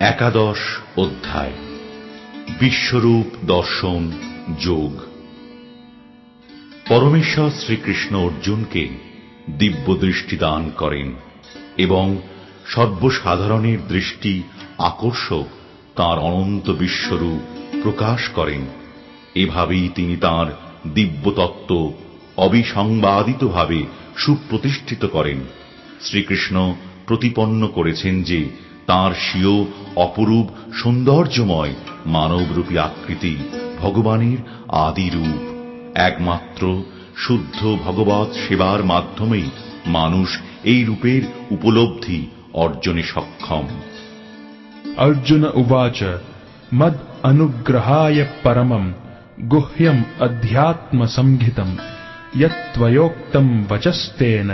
একাদশ অধ্যায়। বিশ্বরূপ দর্শন যোগ। পরমেশ্বর শ্রীকৃষ্ণ অর্জুনকে দিব্য দৃষ্টি দান করেন এবং সর্বসাধারণের দৃষ্টি আকর্ষক তার অনন্ত বিশ্বরূপ প্রকাশ করেন। এভাবেই তিনি তার দিব্যতত্ত্ব অবিসংবাদিতভাবে সুপ্রতিষ্ঠিত করেন। শ্রীকৃষ্ণ প্রতিপন্ন করেছেন যে তাঁর স্বীয় অপরূপ সৌন্দর্যময় মানবরূপী আকৃতি ভগবানের আদি রূপ একমাত্র শুদ্ধ ভগবৎ সেবার মাধ্যমেই মানুষ এই রূপের উপলব্ধি অর্জনে সক্ষম। অর্জুন উবাচ মদ অনুগ্রহায় পরমম গুহ্যম অধ্যাত্ম সংহিতম ইয়োক্তম বচস্তেন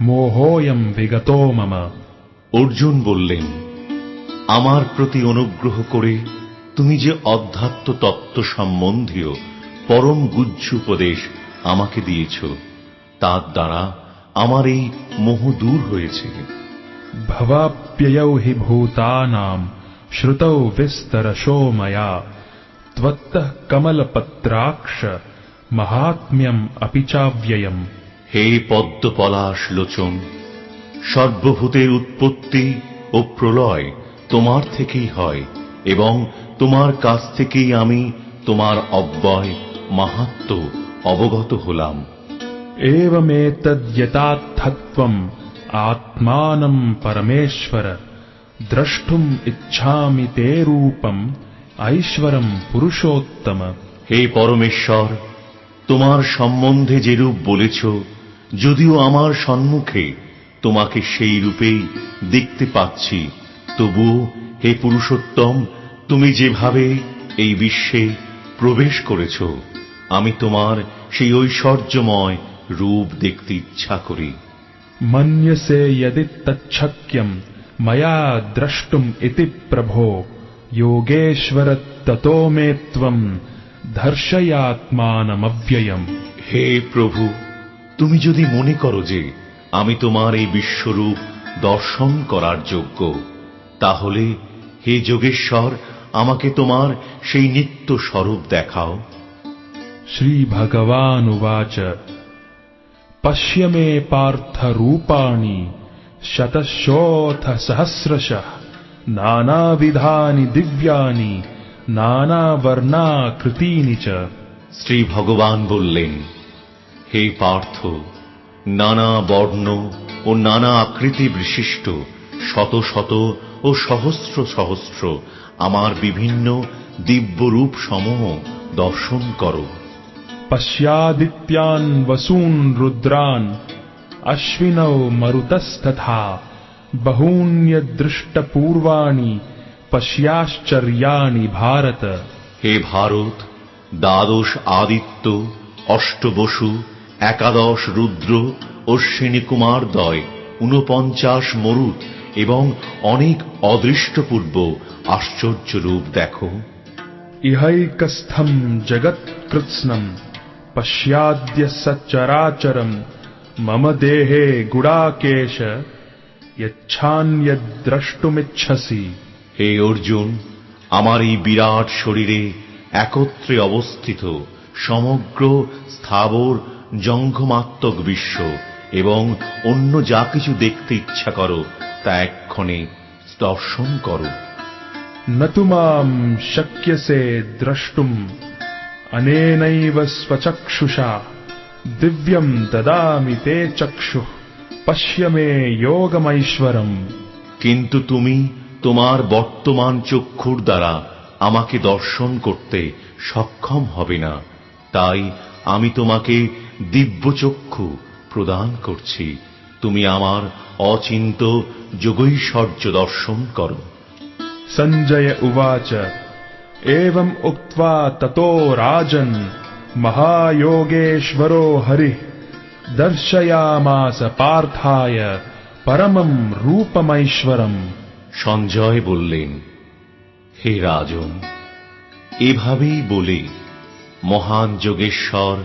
মোহোয়ম বিগত মম অর্জুন বললেন আমার প্রতি অনুগ্রহ করে তুমি যে অধ্যাত্ম তত্ত্ব সম্বন্ধীয় পরম গুজ্জ উপদেশ আমাকে দিয়েছ তার দ্বারা আমার এই মোহ দূর হয়েছে। ভবাপ্যয় হি ভূতানাম শ্রুতৌ বিস্তরশো ময়া ত্বত্ত কমলপত্রাক্ষ মহাত্ম্যম অপিচাব্যয়ম হে পদ্মপলাশ লোচন সর্বভূতের উৎপত্তি ও প্রলয় তোমার থেকেই হয় এবং তোমার কাছ থেকেই আমি তোমার অব্যয় মাহাত্ম অবগত হলাম। এবেতদ্যথাত্মম আত্মানম পরমেশ্বর দ্রষ্টুম ইচ্ছামি তে রূপম ঐশ্বরম পুরুষোত্তম। হে পরমেশ্বর তোমার সম্বন্ধে যেরূপ বলেছ যদিও আমার সম্মুখে তোমাকে সেই রূপেই দেখতে পাচ্ছি। তবুও হে পুরুষোত্তম তুমি যেভাবে এই বিশ্বে প্রবেশ করেছ আমি তোমার সেই ঐশ্বর্যময় রূপ দেখতে ইচ্ছা করি। মন্যসে যদি তচ্ছক্যম মায়া দ্রষ্টুম ইতি প্রভো যোগেশ্বর ততো মে ত্বম ধর্ষয়াত্মানমব্যয়ম। হে প্রভু তুমি যদি মনে করো যে আমি তোমার এই বিশ্বরূপ দর্শন করার যোগ্য তাহলে হে যোগেশ্বর আমাকে তোমার সেই নিত্য স্বরূপ দেখাও। শ্রী ভগবান উবাচ পশ্যমে পার্থ রূপাণি শতশোথ সহস্রশ। নানাবিধানি দিব্যানি নানা নানাবর্ণাকৃতিনি চ। শ্রী ভগবান বললেন হে পার্থ নানা বর্ণ ও নানা আকৃতি বিশিষ্ট শত শত ও সহস্র সহস্র আমার বিভিন্ন দিব্যরূপ সমূহ দর্শন কর। পশ্যাদিত্যান বসুন রুদ্রান অশ্বিন মরুতস্তথা বহুন্যদৃষ্টপূর্বাণি পশ্যাশ্চর্যাণী ভারত। হে ভারত দ্বাদশ আদিত্য অষ্টবসু একাদশ রুদ্র অশ্বিনী দয় ঊনপঞ্চাশ মরুত এবং অনেক অদৃষ্টপূর্ব আশ্চর্য রূপ দেখো। ইহাই কস্থম জগৎ কৃৎস্নম পশ্যাদ্য সচরাচরম মম দেহে গুড়াকেশ ইচ্ছান্যদ্রষ্টুমিচ্ছসি হে অর্জুন আমার এই বিরাট শরীরে একত্রে অবস্থিত সমগ্র স্থাবর জঙ্ঘমাত্মক বিশ্ব এবং অন্য যা কিছু দেখতে ইচ্ছা করো তা এক্ষণে দর্শন করো। নতুমাম শক্যসে দ্রষ্টুম অনেনৈব স্বচক্ষুষা দিব্যম দদামি তে চক্ষু পশ্যমে যোগমৈশ্বরম। কিন্তু তুমি তোমার বর্তমান চক্ষুর দ্বারা আমাকে দর্শন করতে সক্ষম হবে না। তাই আমি তোমাকে দিব্য চক্ষু প্রদান করছি। তুমি আমার অচিন্ত যোগৈশ্বর্য দর্শন করো। সঞ্জয় উবাচ এবং উক্তা ততো রাজন মহাযোগেশ্বরো হরি দর্শয়ামাস পার্থায় পরমম রূপমৈশ্বরম। সঞ্জয় বললেন হে রাজন এভাবেই বলে মহান যোগেশ্বর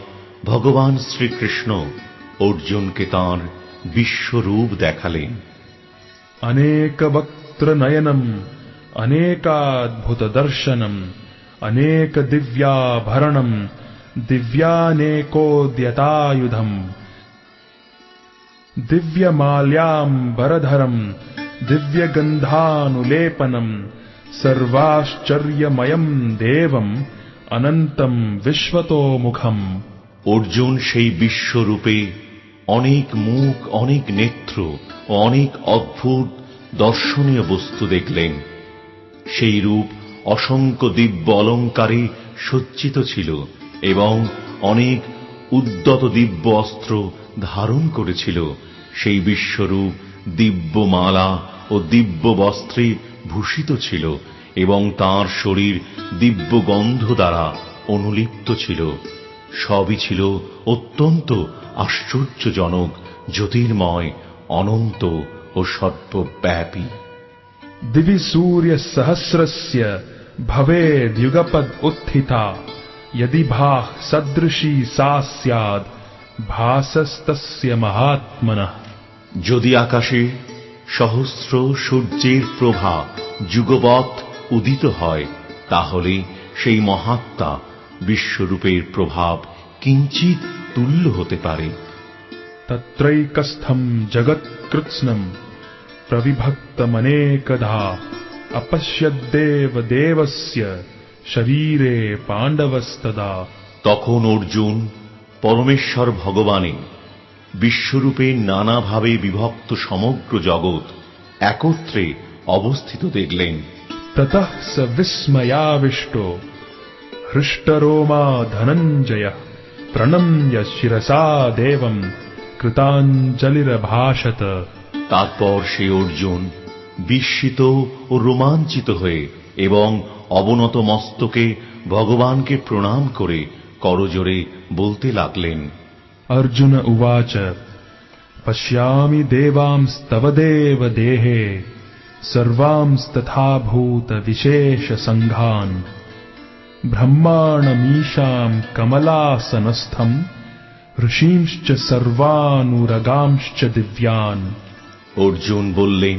ভগবান শ্রীকৃষ্ণ অর্জুনকে তাঁর বিশ্বরূপ দেখালেন अनेकवक्त्रनयनम् अनेकाद्भुतदर्शनम् अनेकदिव्याभरणम् दिव्यानेकोद्यतायुधम् दिव्यमाल्याम्बरधरम् दिव्यगन्धानुलेपनम् सर्वाश्चर्यमयम् देवम् अनन्तम् विश्वतोमुखम् অর্জুন সেই বিশ্বরূপে অনেক মুখ, অনেক নেত্র ও অনেক অদ্ভুত দর্শনীয় বস্তু দেখলেন। সেই রূপ অসংখ্য দিব্য অলঙ্কারে সজ্জিত ছিল এবং অনেক উদ্যত দিব্য অস্ত্র ধারণ করেছিল। সেই বিশ্বরূপ দিব্য মালা ও দিব্য বস্ত্রে ভূষিত ছিল এবং তার শরীর দিব্য গন্ধ দ্বারা অনুলিপ্ত ছিল। সবই ছিল অত্যন্ত আশ্চর্যজনক জ্যোতির্ময় অনন্ত ও সর্বব্যাপী दिवि सूर्यसहस्रस्य भवेद्युगपद् उत्थिता यदि भाः सदृशी सा स्याद् भासस्तस्य महात्मनः যদি আকাশে সহস্র সূর্যের প্রভা যুগবৎ উদিত হয় তাহলে সেই মহাত্মা বিশ্বরূপের প্রভাব কিঞ্চিত তুল্য হতে পারে। তত্রৈকস্থম জগৎকৃৎস্নম প্রবিভক্তমনেকধা অপশ্যদ্দেব দেবস্য শরীরে পাণ্ডবস্তদা। তখন অর্জুন পরমেশ্বর ভগবানে বিশ্বরূপে নানাভাবে বিভক্ত সমগ্র জগৎ একত্রে অবস্থিত দেখলেন। তত স বিস্ময়াবিষ্ট হৃষ্টরোমা ধনঞ্জয়। प्रणम्य शिरसा देवम् कृताञ्जलिरभाषत তারপর সে অর্জুন বিস্মিত ও রোমাঞ্চিত হয়ে এবং অবনত মস্তকে ভগবানকে প্রণাম করে করজোরে বলতে লাগলেন अर्जुन उवाच पश्यामि देवांस्तव देव देहे सर्वांस्तथाभूतविशेषसङ्घान् ब्रह्माणमीशाम् कमलासनस्थम् ऋषींश्च सर्वानुरगांश्च दिव्यान् অর্জুন বললেন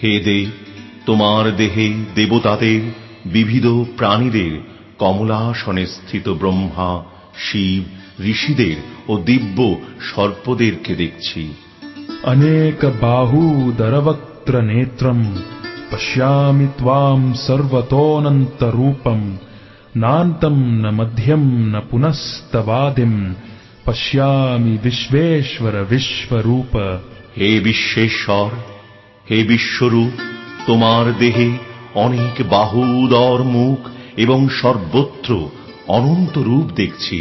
হে দেব তোমার দেহে দেবতাদের বিবিধ প্রাণীদের কমলাসনে স্থিত ব্রহ্মা শিব ঋষিদের ও দিব্য সর্পদেরকে দেখছি अनेकबाहूदरवक्त्रनेत्रम् पश्यामि त्वाम् सर्वतोऽनन्तरूपम् नान्तम् न मध्यम् न पुनस्तवादिम् पश्यामि विश्वेश्वर विश्वरूप হে বিশ্বেশ্বর হে বিশ্বরূপ তোমার দেহে অনেক বাহু উদর মুখ এবং সর্বত্র অনন্ত রূপ দেখছি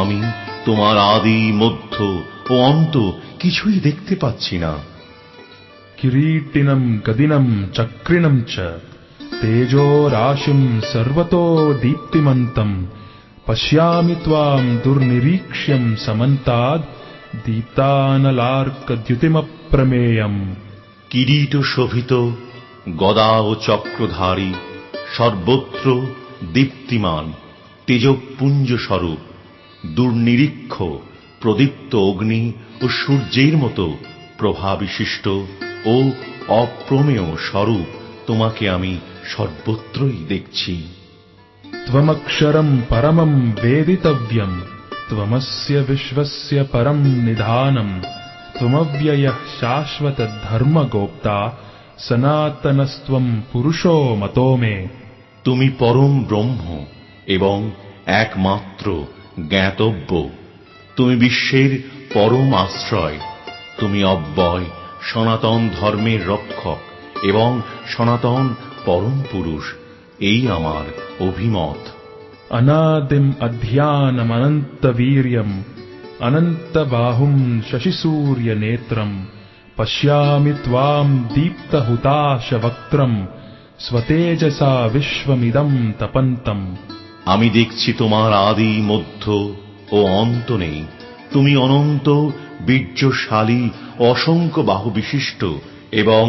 আমি তোমার আদি মধ্য ও অন্ত কিছুই দেখতে পাচ্ছি না किरीटिनम् गदिनम् चक्रिणम् च तेजोराशिम् सर्वतो दीप्तिमन्तम् पश्यामि त्वाम् दुर्निरीक्ष्यम् समन्ताद् दीप्तानलार्कद्युतिमप्रमेयम् কিরীট শোভিত গদা ও চক্রধারী সর্বত্র দীপ্তিমান তেজপুঞ্জ স্বরূপ দুর্নিরীক্ষ প্রদীপ্ত অগ্নি ও সূর্যের মতো প্রভাবিশিষ্ট ও অপ্রমেয় স্বরূপ তোমাকে আমি সর্বত্রই দেখছি। ত্বমক্ষরম পরমম বেদিতব্যম ত্বমস্য বিশ্বস্য পরম নিধানম ত্বমব্যয় শাশ্বত ধর্ম গোপ্তা সনাতনস্ত্বম পুরুষো মতো মে তুমি পরম ব্রহ্ম এবং একমাত্র জ্ঞাতব্য। তুমি বিশ্বের পরম আশ্রয়। তুমি অব্যয় সনাতন ধর্মের রক্ষক এবং সনাতন পরম পুরুষ এই আমার অভিমত। অনাদিম অধ্যানমনন্ত বীর্যম অনন্ত বাহুম শশিসূর্য নেত্রম পশ্যামি ত্বাম দীপ্ত হুতাশ বক্ত্রম স্বতেজসা বিশ্বমিদম তপন্তম। আমি দেখছি তোমার আদি মধ্য ও অন্ত নেই। তুমি অনন্ত বীর্যশালী অসংখ্য বাহু বিশিষ্ট এবং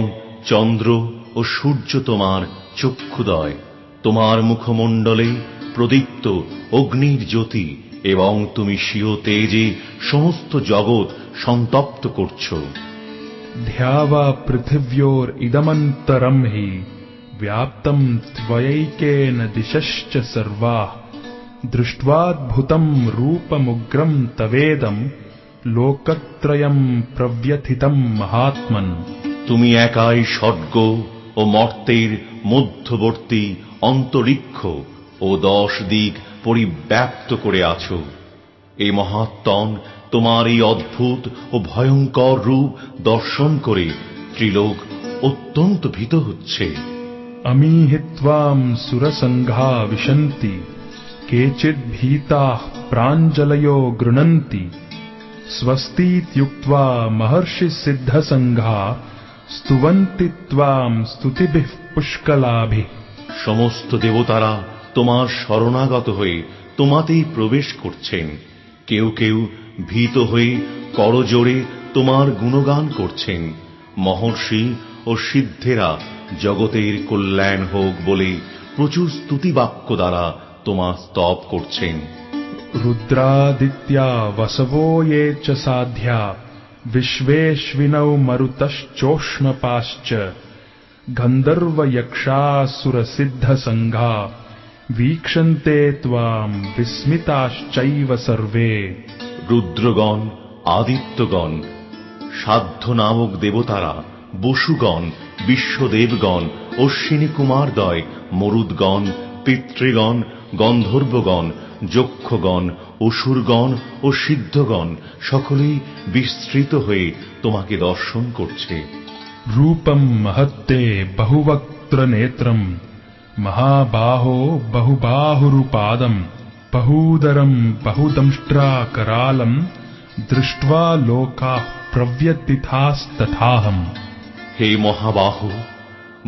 চন্দ্র ও সূর্য তোমার চক্ষুদয় তোমার মুখমণ্ডলে প্রদীপ্ত অগ্নির জ্যোতি এবং তুমি স্বীয় তেজে সমস্ত জগৎ সন্তপ্ত করছো ध्यावा पृथिव्योरिदमन्तरम् हि व्याप्तम् त्वयैकेन दिशश्च सर्वाः दृष्ट्वाद्भुतम् रूपमुग्रम् तवेदम् लोकत्रयम् प्रव्यथितम् महात्मन् তুমি একাই স্বর্গ ও মর্তের মধ্যবর্তী অন্তরিক্ষ ও দশ দিক পরিব্যাপ্ত করে আছো। এই মহাত্মন তোমার এই অদ্ভুত ও ভয়ঙ্কর রূপ দর্শন করে ত্রিলোক অত্যন্ত ভীত হচ্ছে। আমি হিত্বাম সুরসংঘা বিশন্তি কেচিদ ভীতা প্রাঞ্জলয় গৃণন্তি। স্বস্তিত্যুক্ত মহর্ষি সিদ্ধ সংঘা স্তুবন্তি ত্বাম স্তুতিবিহ পুষ্কলাভি। সমস্ত দেবতারা তোমার শরণাগত হয়ে তোমাতেই প্রবেশ করছেন। কেউ কেউ ভীত হয়ে করজোড়ে তোমার গুণগান করছেন। মহর্ষি ও সিদ্ধেরা জগতের কল্যাণ হোক বলে প্রচুর স্তুতি বাক্য দ্বারা তোমার স্তব করছেন। রুদ্রাদিত্যা বসবো ইয়ে ये च সাধ্যা। विश्वेश्विनौ मरुतश्चोष्मपाश्च गन्धर्वयक्षासुरसिद्धसङ्घा वीक्षन्ते त्वाम् विस्मिताश्चैव सर्वे রুদ্রগণ আদিত্যগণ সাধ্য নামক দেবতারা বসুগণ বিশ্বদেবগণ অশ্বিনী কুমারদয় মরুদগণ পিতৃগণ গন্ধর্বগণ যক্ষগণ অসুরগণ ও সিদ্ধগণ সকলেই বিস্তৃত হয়ে তোমাকে দর্শন করছে। রূপম মহত্তে বহুবক্ত্র নেত্রম মহাবাহো বহুবাহুরুপাদম বহুদরম বহুদংষ্ট্রাকরালম দৃষ্টা লোকা প্রব্যতিথাস্তথাহম হে মহাবাহ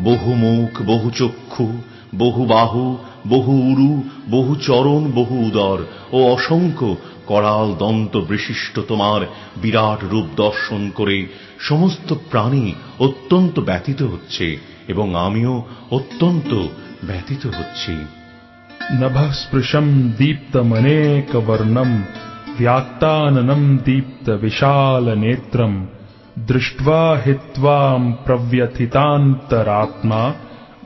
বহুমুখ বহুচক্ষু বহু চক্ষু বহু বাহু বহু উরু বহু চরণ বহু উদর ও অসংখ্য করাল দন্ত বিশিষ্ট তোমার বিরাট রূপ দর্শন করে সমস্ত প্রাণী অত্যন্ত ব্যথিত হচ্ছে এবং আমিও অত্যন্ত ব্যথিত হচ্ছি नभः स्पृशम् दीप्तमनेकवर्णम् व्याक्ताननम् दीप्तविशालनेत्रम् दृष्ट्वा हि त्वाम् प्रव्यथितान्तरात्मा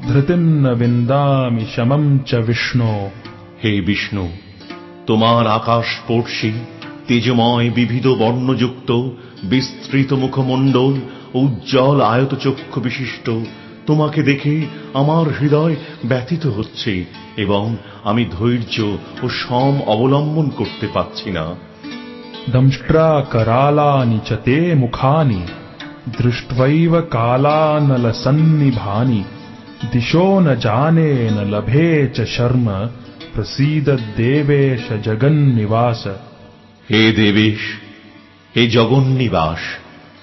ধৃতিম বিন্দামি শমম চ বিষ্ণু। হে বিষ্ণু তোমার আকাশ স্পর্শী তেজময় বিবিধ বর্ণযুক্ত বিস্তৃত মুখমণ্ডল উজ্জ্বল আয়তচক্ষু বিশিষ্ট তোমাকে দেখে আমার হৃদয় ব্যথিত হচ্ছে এবং আমি ধৈর্য ও সম অবলম্বন করতে পারছি না। দমষ্ট্রা করালানি চতে মুখানি দৃষ্টৈব কালানল সন্নিভানি दिशो न जाने न लभे च शर्म प्रसीद देवेश जगन्निवास হে দেবেশ হে জগন্নিবাস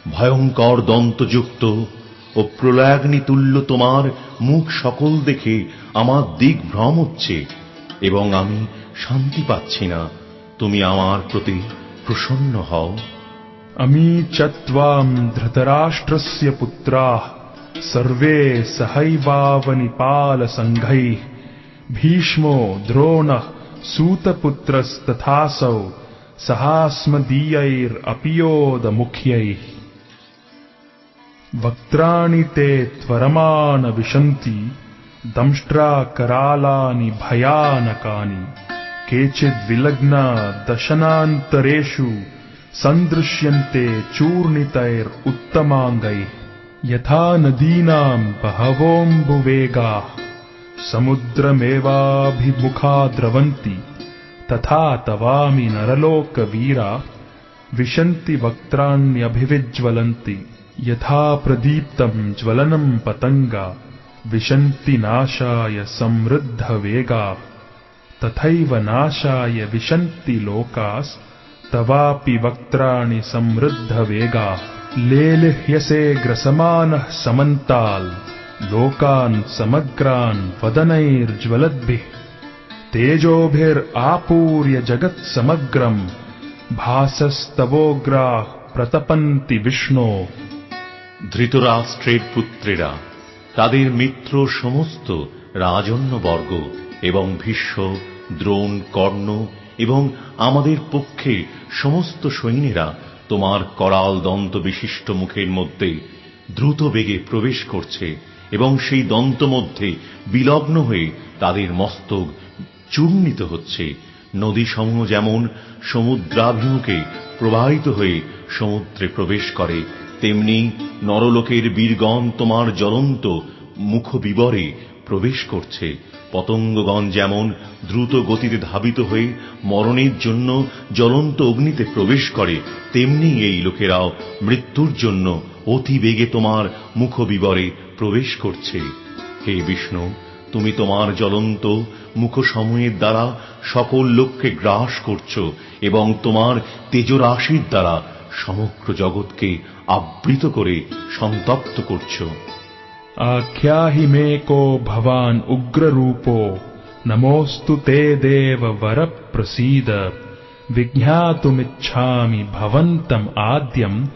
ভয়ঙ্কর দন্তযুক্ত ও প্রলয়াগ্নি তুল্য তোমার মুখ সকল দেখে আমার দিক ভ্রম হচ্ছে এবং আমি শান্তি পাচ্ছি না তুমি আমার প্রতি প্রসন্ন হও अमी च त्वाम् धृतराष्ट्रस्य पुत्राः सर्वे सहैवावनिपालसङ्घैः भीष्मो द्रोणः सूतपुत्रस्तथासौ सहास्मदीयैरपि योधमुख्यैः वक्त्राणि ते त्वरमान विशन्ति दंष्ट्राकरालानि भयानकानि। केचिद्विलग्ना दशनान्तरेषु सन्दृश्यन्ते चूर्णितैरुत्तमाङ्गैः यथा नदीनाम् बहवोऽम्बुवेगाः, समुद्रमेवाभिमुखा द्रवन्ति, तथा तवामि नरलोकवीरा, विशन्ति वक्त्राण्यभिविज्वलन्ति यथा प्रदीप्तम् ज्वलनम् पतङ्गा, विशन्ति नाशाय समृद्धवेगा, तथैव नाशाय विशन्ति लोकास्तवापि वक्त्राणि समृद्धवेगा। लेलिह्यसे ग्रसमानः समन्ताल् लोकान् समग्रान् वदनैर्ज्वलद्भिः तेजोभिरापूर्य जगत्समग्रम् भासस्तवोग्राः प्रतपन्ति विष्णो ধৃতরাষ্ট্রের পুত্রেরা তাদের মিত্র সমস্ত রাজন্যবর্গ এবং ভীষ্ম দ্রোণ কর্ণ এবং আমাদের পক্ষে সমস্ত সৈন্যেরা তোমার করাল দন্ত বিশিষ্ট মুখের মধ্যে দ্রুত বেগে প্রবেশ করছে এবং সেই দন্ত মধ্যে বিলগ্ন হয়ে তাদের মস্তক চূর্ণিত হচ্ছে। নদীসমূহ যেমন সমুদ্রাভিমুখে প্রবাহিত হয়ে সমুদ্রে প্রবেশ করে, তেমনি নরলোকের বীরগণ তোমার জ্বলন্ত মুখ বিবরে প্রবেশ করছে। পতঙ্গগণ যেমন দ্রুত গতিতে ধাবিত হয়ে মরণের জন্য জ্বলন্ত অগ্নিতে প্রবেশ করে, তেমনি এই লোকেরাও মৃত্যুর জন্য অতি বেগে তোমার মুখ বিবরে প্রবেশ করছে। হে বিষ্ণু, তুমি তোমার জ্বলন্ত মুখসমূহের দ্বারা সকল লোককে গ্রাস করছ এবং তোমার তেজরাশির দ্বারা সমগ্র জগৎকে আবৃত করে সন্তপ্ত করছ। आख्याहि मे को भवान् उग्ररूपो नमोऽस्तु ते देव वर प्रसीद विज्ञातुमिच्छामि भवन्तम् आद्यम्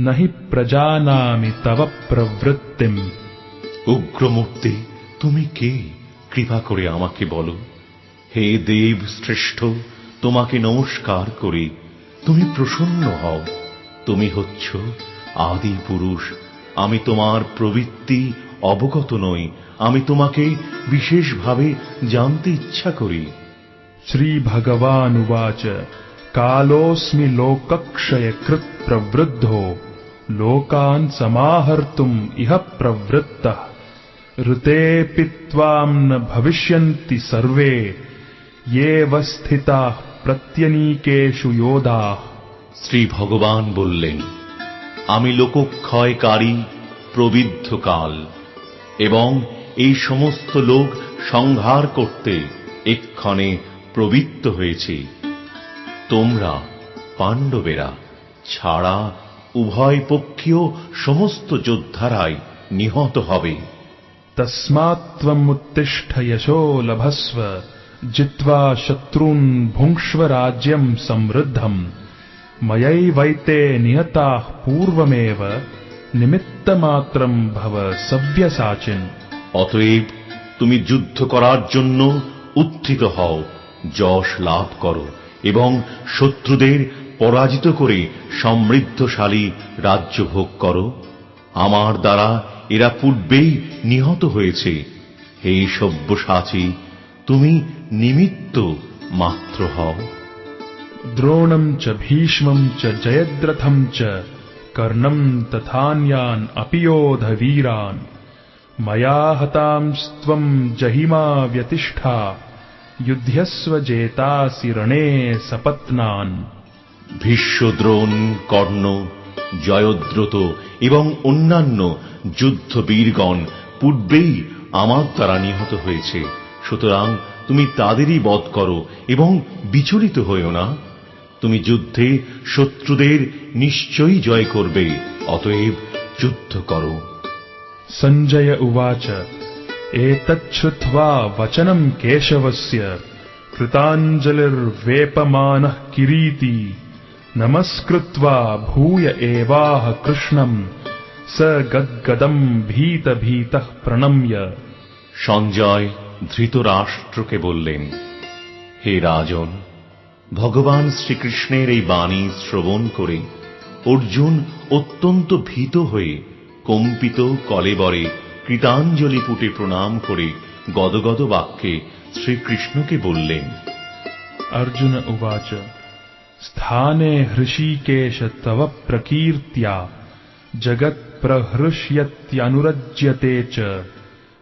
न हि प्रजानामि तव प्रवृत्तिम् উগ্রমূর্তি তুমি কে কৃপা করে আমাকে বলো হে দেব শ্রেষ্ঠ তোমাকে নমস্কার করি তুমি প্রসন্ন হও তুমি হচ্ছ আদি পুরুষ আমি তোমার প্রবৃত্তি অবগত নই আমি তোমাকে বিশেষভাবে জানতে ইচ্ছা করি श्रीभगवानुवाच कालोऽस्मि लोकक्षयकृत् प्रवृद्धो लोकान् समाहर्तुम् इह प्रवृत्तः ऋतेऽपि त्वाम् न भविष्यन्ति सर्वे येव स्थिताः प्रत्यनीकेषु योधाः শ্রী ভগবান বললেন আমি লোকক্ষয়কারী প্রবিদ্ধকাল, এবং এই সমস্ত লোক সংহার করতে এক্ষণে প্রবৃত্ত হয়েছি। তোমরা পাণ্ডবেরা ছাড়া উভয় পক্ষীয় সমস্ত যোদ্ধারাই নিহত হবে। তস্মাত্মুত্তিষ্ঠ যশো লভস্ব, জিত্বা শত্রুন ভুঙ্ক্ষ্ব রাজ্যম সমৃদ্ধম। मयैवैते नियताः पूर्वमेव निमित्तमात्रम् भव सव्यसाचिन् অতএব তুমি যুদ্ধ করার জন্য উত্থিত হও যশ লাভ করো এবং শত্রুদের পরাজিত করে সমৃদ্ধশালী রাজ্য ভোগ করো আমার দ্বারা এরা পূর্বেই নিহত হয়েছে হে সব্যসাচী তুমি নিমিত্ত মাত্র হও দ্রোণম চ ভীষ্মম চ জয়দ্রথম চ কর্ণম তথান্যান অপিয়োধ বীরান ময়া হতাংস্ত্বম জহিমা ব্যতিষ্ঠা যুদ্ধস্ব জেতাসি রণে সপত্নান ভীষ্মদ্রোণ কর্ণ জয়দ্রত এবং অন্যান্য যুদ্ধ বীরগণ পূর্বেই আমার দ্বারা নিহত হয়েছে। সুতরাং তুমি তাদেরই বধ করো এবং বিচলিত হইও না। তুমি যুদ্ধে শত্রুদের নিশ্চয়ই জয় করবে অতএব যুদ্ধ করো। সঞ্জয় উবাচ এতচ্ছুত্বা বচনম কেশবস্য কৃতাঞ্জলির্বেপমানঃ কিরীতি নমস্কৃত্বা ভূয় এবাহ কৃষ্ণম স গদ্গদম ভীত ভীত প্রণম্য। সঞ্জয় ধৃতরাষ্ট্রকে বললেন হে রাজন ভগবান শ্রীকৃষ্ণের এই বাণী শ্রবণ করে অর্জুন অত্যন্ত ভীত হয়ে কম্পিত কলেবরে কৃতাঞ্জলি পুটে প্রণাম করে গদগদ বাক্যে শ্রীকৃষ্ণকে বললেন, অর্জুন উবাচ, স্থানে হৃষিকেশ তব প্রকীর্ত্যা, জগৎ প্রহৃষ্যত্যনুরজ্যতে চ,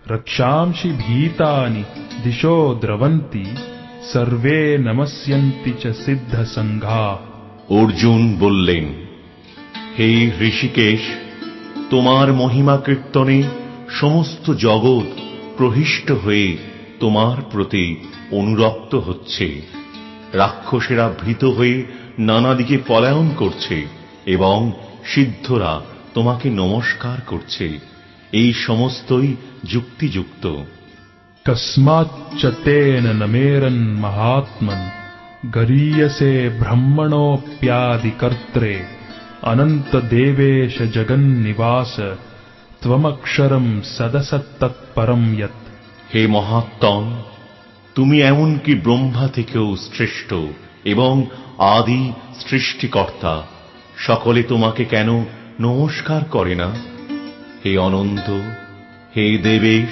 রক্ষাংশি ভীতানি, দিশো দ্রবন্তি সর্বে নমস্যন্তি চ সিদ্ধ সংঘা। অর্জুন বললেন, হে ঋষিকেশ, তোমার মহিমা কীর্তনে সমস্ত জগৎ প্রহিষ্ট হয়ে তোমার প্রতি অনুরক্ত হচ্ছে। রাক্ষসেরা ভীত হয়ে নানা দিকে পলায়ন করছে এবং সিদ্ধরা তোমাকে নমস্কার করছে। এই সমস্তই যুক্তিযুক্ত। कस्माच्च तेन न मेरन्महात्मन् गरीयसे ब्रह्मणोऽप्यादिकर्त्रे अनन्तदेवेश जगन्निवास त्वमक्षरम् सदसत्तत्परम् यत् হে মহাত্তম তুমি এমনকি ব্রহ্মা থেকেও শ্রেষ্ঠ এবং আদি সৃষ্টিকর্তা সকলে তোমাকে কেন নমস্কার করে না হে অনন্ত হে দেবেশ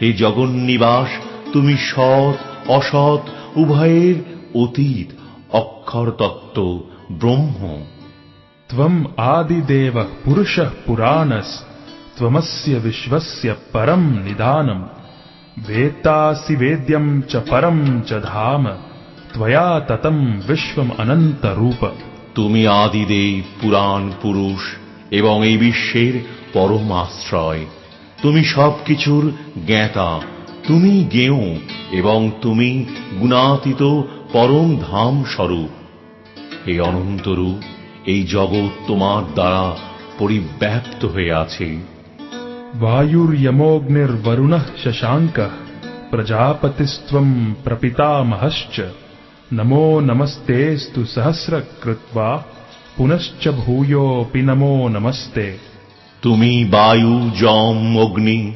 হে জগন্নিবাস তুমি সৎ অসৎ উভয়ের অতীত অক্ষর তত্ত্ব ব্রহ্ম त्वम् आदिदेवः पुरुषः पुराणस् त्वमस्य विश्वस्य परम् निदानम् वेत्तासि वेद्यम् च परम् च धाम त्वया ततम् विश्वम् अनन्तरूप তুমি আদিদেব পুরাণ পুরুষ এবং এই বিশ্বের পরম আশ্রয় তুমি সবকিছুর জ্ঞাতা তুমি জ্ঞেয় এবং তুমি গুণাতীত পরম ধাম স্বরূপ হে অনন্তরূপ এই জগৎ তোমার দ্বারা পরিব্যাপ্ত হয়ে আছে वायुर्यमोऽग्निर्वरुणः शशाङ्कः प्रजापतिस्त्वम् प्रपितामहश्च नमो नमस्तेऽस्तु सहस्रकृत्वा पुनश्च भूयोऽपि नमो नमस्ते তুমি বায়ু যম অগ্নি,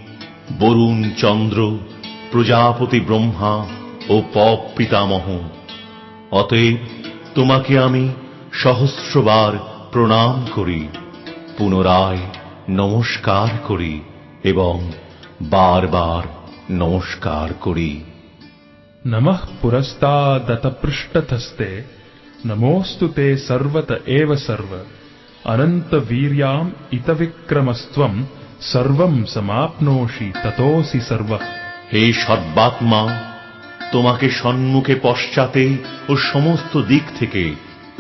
বরুণ, চন্দ্র, প্রজাপতি, ব্রহ্মা ও পপ পিতামহ। অতএব তোমাকে আমি সহস্রবার প্রণাম করি, পুনরায় নমস্কার করি এবং বারবার নমস্কার করি। নমঃ পুরস্তাদত পৃষ্ঠতস্তে নমোস্তু তে সর্বত এব সর্ব। अनन्तवीर्याम् इतविक्रमस्त्वम् सर्वम् समाप्नोषि ततोऽसि सर्वः হে সর্বাত্মা তোমাকে সম্মুখে পশ্চাতে ও সমস্ত দিক থেকে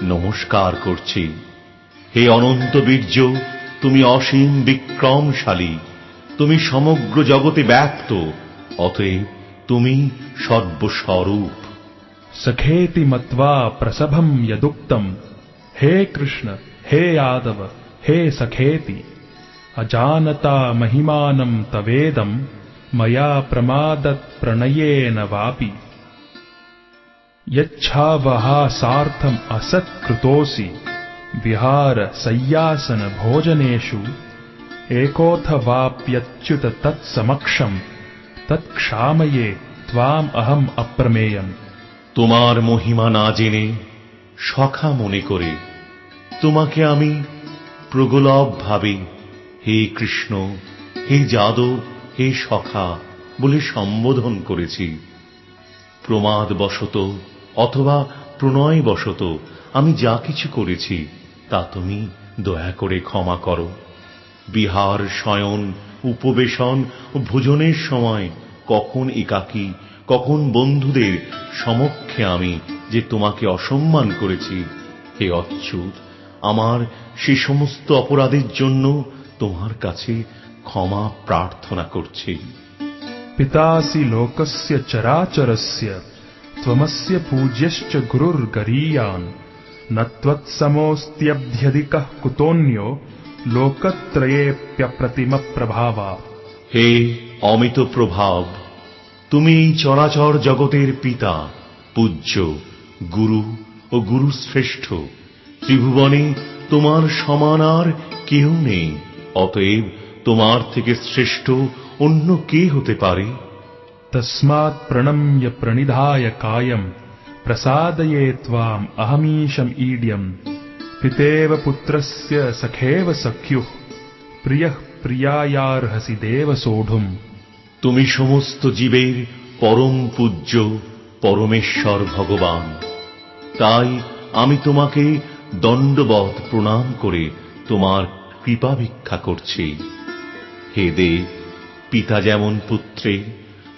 নমস্কার করছি হে অনন্ত বীর্য তুমি অসীম বিক্রমশালী তুমি সমগ্র জগতে ব্যক্ত অতএব তুমি সর্বস্বরূপ सखेति मत्वा प्रसभम् यदुक्तम् हे कृष्ण हे यादव हे सखेति अजानता महिमानम् तवेदम् मया प्रमादत्प्रणयेन वापि यच्छावहासार्थम् असत्कृतोऽसि विहार सय्यासन भोजनेषु एकोऽथवाप्यच्युत तत्समक्षम् तत्क्षामये त्वाम् अहम् अप्रमेयम् তোমার মহিমা না জেনে সখা মনে করে তোমাকে আমি প্রগলভ ভাবে হে কৃষ্ণ, হে যাদব হে সখা বলে সম্বোধন করেছি। প্রমাদবশত অথবা প্রণয়বশত আমি যা কিছু করেছি, তা তুমি দয়া করে ক্ষমা করো। বিহার শয়ন, উপবেশন ও ভোজনের সময় কখন একাকী, কখন বন্ধুদের সমক্ষে আমি যে তোমাকে অসম্মান করেছি, হে অচ্যুত আমার সে সমস্ত অপরাধের জন্য তোমার কাছে ক্ষমা প্রার্থনা করছি पितासि लोकस्य चराचरस्य त्वमस्य पूज्यश्च गुरुर्गरीयान् न त्वत्समोऽस्त्यभ्यधिकः कुतोऽन्यो लोकत्रयेऽप्यप्रतिमप्रभावा হে অমিত প্রভাব তুমি এই চরাচর জগতের পিতা পূজ্য গুরু ও গুরু শ্রেষ্ঠ ত্রিভুবনে তোমার সমান আর কেহ নেই। অতএব তোমার থেকে শ্রেষ্ঠ অন্য কে হতে পারে? তস্মাৎ প্রণম্য প্রণিধায় কায়ম প্রসাদয়ে ত্বাম অহমীশম ইডিয়ম পিতেব পুত্রস্য সখেব সখ্যুঃ প্রিয় প্রিয়ায়ার্হসি দেব সোঢুম তুমি সমস্ত জীবের পরম পূজ্য পরমেশ্বর ভগবান। তাই আমি তোমাকে দণ্ডবধ প্রণাম করে তোমার কৃপা ভিক্ষা করছি। হে দেব পিতা যেমন পুত্রে,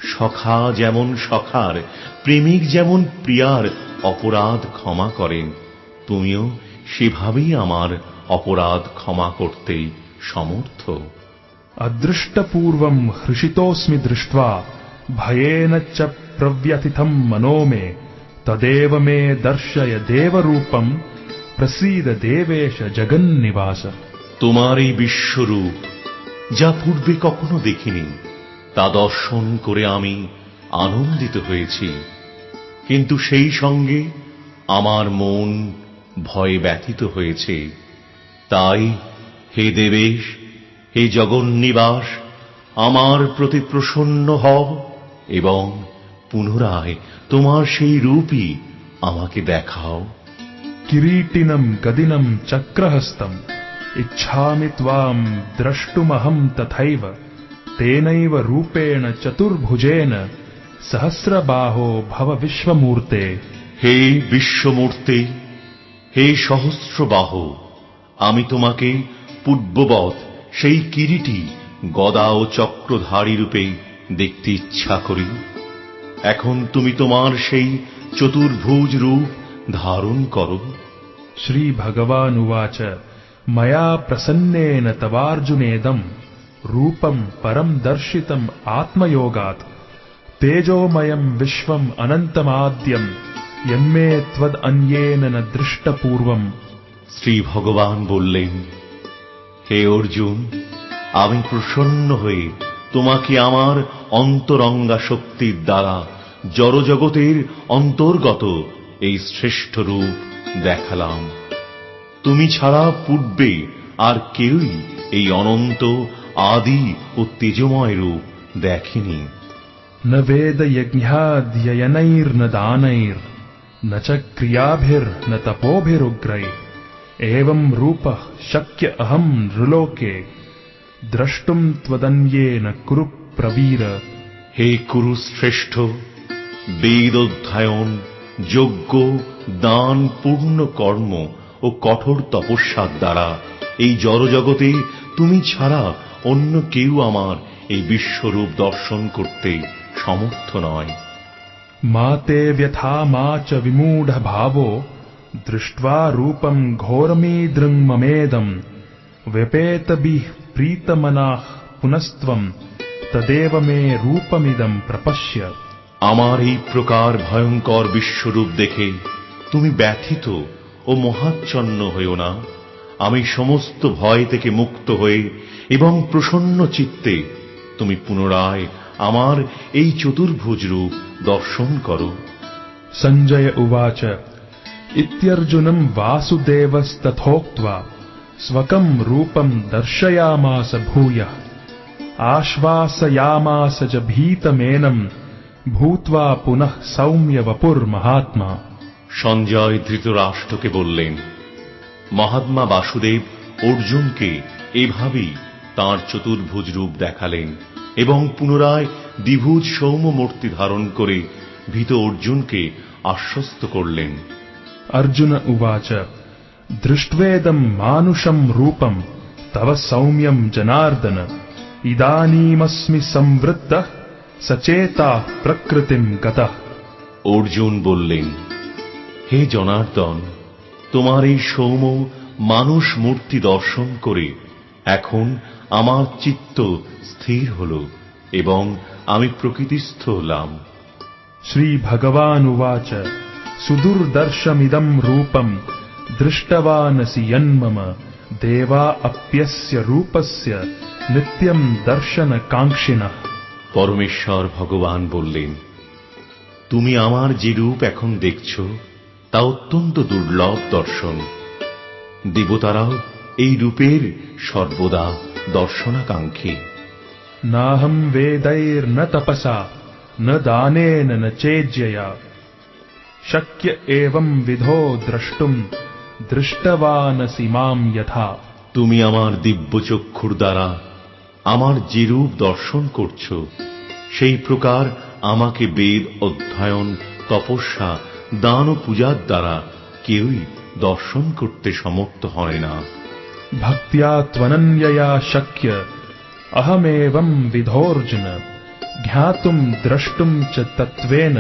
সখা যেমন সখার, প্রেমিক যেমন প্রিয়ার অপরাধ ক্ষমা করেন। তুমিও সেভাবেই আমার অপরাধ ক্ষমা করতে সমর্থ। অদৃষ্টপূর্বম হৃষিতোস্মি দৃষ্টা, ভয়েন চ প্রব্যথিতম মনো মে, তদেব মে দর্শয় দেবরূপম। প্রসীদ দেবেশ জগন্নিবাস। তোমার এই বিশ্বরূপ, যা পূর্বে কখনো দেখিনি, তা দর্শন করে আমি আনন্দিত হয়েছি। কিন্তু সেই সঙ্গে আমার মন ভয়ে ব্যথিত হয়েছে। তাই হে দেবেশ, হে জগন্নিবাস, আমার প্রতি প্রসন্ন হও এবং পুনরায় তোমার সেই রূপই আমাকে দেখাও। किरीटिनम् गदिनम् चक्रहस्तम् इच्छामि त्वाम् द्रष्टुमहम् तथैव तेनैव रूपेण चतुर्भुजेन सहस्रबाहो भव विश्वमूर्ते হে বিশ্বমূর্তি হে সহস্রবাহ আমি তোমাকে পূর্ববৎ সেই কিরিটি গদা ও চক্রধারী রূপে দেখতে ইচ্ছা করি এখন তুমি তোমার সেই চতুর্ভুজ রূপ ধারণ করো श्रीभगवानुवाच मया प्रसन्नेन तवार्जुनेदम् रूपम् परम् दर्शितम् आत्मयोगात् तेजोमयम् विश्वम् अनन्तमाद्यम् यन्मे त्वदन्येन न दृष्टपूर्वम् শ্রী ভগবান বললেন হে অর্জুন আমি প্রসন্ন হয়ে তোমাকে আমার অন্তরঙ্গা শক্তির দ্বারা জড়জগতের অন্তর্গত এই শ্রেষ্ঠ রূপ দেখালাম তুমি ছাড়া পূর্বে আর কেউই এই অনন্ত আদি ও তেজময় রূপ দেখেনি न वेदयज्ञाध्ययनैर्न दानैर्न च क्रियाभिर्न तपोभिरुग्रैः एवम् रूपः शक्य अहम् नृलोके द्रष्टुम् त्वदन्येन कुरु प्रवीर হে কুরু শ্রেষ্ঠ বেদ অধ্যায়ন যজ্ঞ দান পূর্ণ কর্ম ও কঠোর তপস্যার দ্বারা এই জড়জগতে তুমি ছাড়া অন্য কেউ আমার এই বিশ্বরূপ দর্শন করতে সমর্থ নয় मा ते व्यथा मा च विमूढभावो दृष्ट्वा रूपम् घोरमीदृङ्ममेदम् व्यपेतभिः प्रीतमनाः पुनस्त्वम् तदेव मे रूपमिदम् प्रपश्य আমার এই প্রকার ভয়ঙ্কর বিশ্বরূপ দেখে তুমি ব্যথিত ও মহাচ্ছন্ন হইও না। আমি সমস্ত ভয় থেকে মুক্ত হয়ে এবং প্রসন্ন চিত্তে তুমি পুনরায় আমার এই চতুর্ভুজ রূপ দর্শন করো। সঞ্জয় উবাচ, ইত্যর্জুনম বাসুদেবস্তথোক্তা স্বকম রূপম দর্শয়ামাস ভূয়। আশ্বাসয়ামাস চ ভীতমেনম ভূত্বা পুনঃ সৌম্য বপুর মহাত্মা। সঞ্জয় ধৃতরাষ্ট্রকে বললেন মহাত্মা বাসুদেব অর্জুনকে এভাবেই তাঁর চতুর্ভুজ রূপ দেখালেন এবং পুনরায় দ্বিভুজ সৌম মূর্তি ধারণ করে ভীত অর্জুনকে আশ্বস্ত করলেন। অর্জুন উবাচ দৃষ্টেদম মানুষম রূপম তব সৌম্যম জনার্দন ইদানীমস্মি সমৃদ্ধ সচেতা প্রকৃতিম গতা অর্জুন বললেন হে জনার্দন তোমার এই সৌম মানুষ মূর্তি দর্শন করে এখন আমার চিত্ত স্থির হল এবং আমি প্রকৃতিস্থ হলাম। শ্রী ভগবান উবাচ সুদূরদর্শমিদম রূপম দৃষ্টবানসি দেওয়া অপ্যস্য রূপস্য নিত্যম দর্শন কাঙ্ক্ষিণ। পরমেশ্বর ভগবান বললেন তুমি আমার যে রূপ এখন দেখছ তা অত্যন্ত দুর্লভ দর্শন। দেবতারাও এই রূপের সর্বদা দর্শনাকাঙ্ক্ষী। নাহম বেদৈর্ন তপসা ন দানেন ন চেজ্যয়া শক্য এবং বিধো দ্রষ্টুম দৃষ্টবানসি মাম যথা। তুমি আমার দিব্য চক্ষুর দ্বারা আমার যেরূপ দর্শন করছ সেই প্রকার আমাকে বেদ অধ্যয়ন তপস্যা দান ও পূজার দ্বারা কেউই দর্শন করতে সমর্থ হয় না। ভক্তিয়া ত্বনন্যয়া শক্য অহমেবম বিধোর্জুন ঘ্যাতুম দ্রষ্টুম চ তত্ত্বেন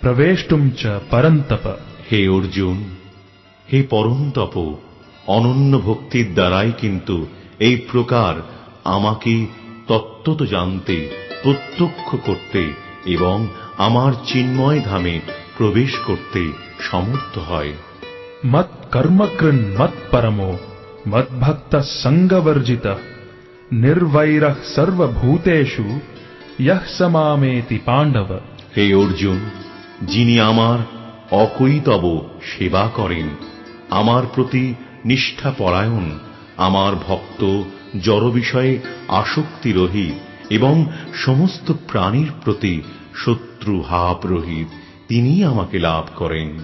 প্রবেষ্টুম চ পরন্তপ। হে অর্জুন হে পরন্তপ অনন্য ভক্তির দ্বারাই কিন্তু এই প্রকার আমাকে তত্ত্বত জানতে প্রত্যক্ষ করতে এবং আমার চিন্ময় ধামে প্রবেশ করতে সমর্থ হয়। মত কর্মকৃন মত পরমো ভক্ত সঙ্গবর্জিত নির্বৈর সর্বভূতেষু ইহ সমামেতি পাণ্ডব। হে অর্জুন যিনি আমার অকৈতব সেবা করেন আমার প্রতি নিষ্ঠাপরায়ণ আমার ভক্ত জড় বিষয়ে আসক্তি রহিত এবং সমস্ত প্রাণীর প্রতি শত্রু ভাব রহিত, তিনিই আমাকে লাভ করেন।